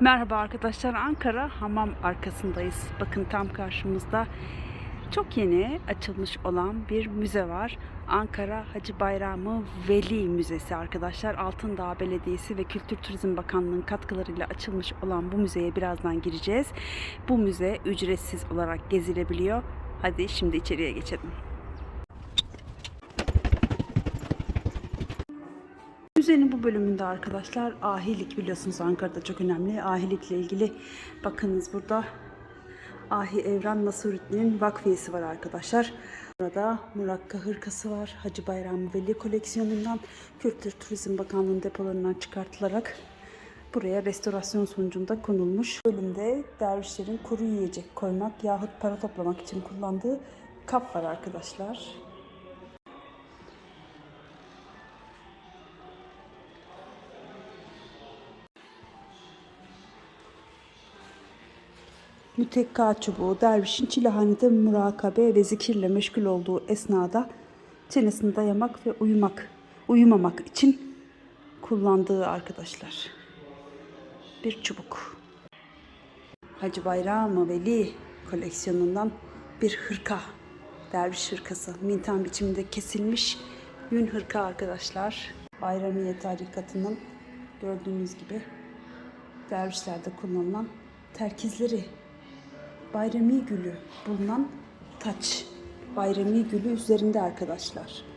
Merhaba arkadaşlar Ankara hamam arkasındayız. Bakın tam karşımızda çok yeni açılmış olan bir müze var. Ankara Hacı Bayramı Veli Müzesi arkadaşlar. Altındağ Belediyesi ve Kültür Turizm Bakanlığı'nın katkılarıyla açılmış olan bu müzeye birazdan gireceğiz. Bu müze ücretsiz olarak gezilebiliyor. Hadi şimdi içeriye geçelim. Müzenin bu bölümünde arkadaşlar ahilik biliyorsunuz Ankara'da çok önemli. Ahilikle ilgili bakınız burada Ahi Evran Nasurettin'in vakfiyesi var arkadaşlar. Burada Murakka hırkası var. Hacı Bayram Veli koleksiyonundan Kültür Turizm Bakanlığı'nın depolarından çıkartılarak buraya restorasyon sonucunda konulmuş. Bölümde dervişlerin kuru yiyecek koymak yahut para toplamak için kullandığı kap var arkadaşlar. Mütekka çubuğu dervişin çilehanede murakabe ve zikirle meşgul olduğu esnada çenesini dayamak ve uyumak, uyumamak için kullandığı arkadaşlar. Bir çubuk. Hacı Bayram Veli koleksiyonundan bir hırka. Derviş hırkası. Mintan biçiminde kesilmiş yün hırka arkadaşlar. Bayramiye tarikatının gördüğünüz gibi dervişlerde kullanılan terkizleri Bayrami gülü bulunan taç. Bayrami gülü üzerinde arkadaşlar.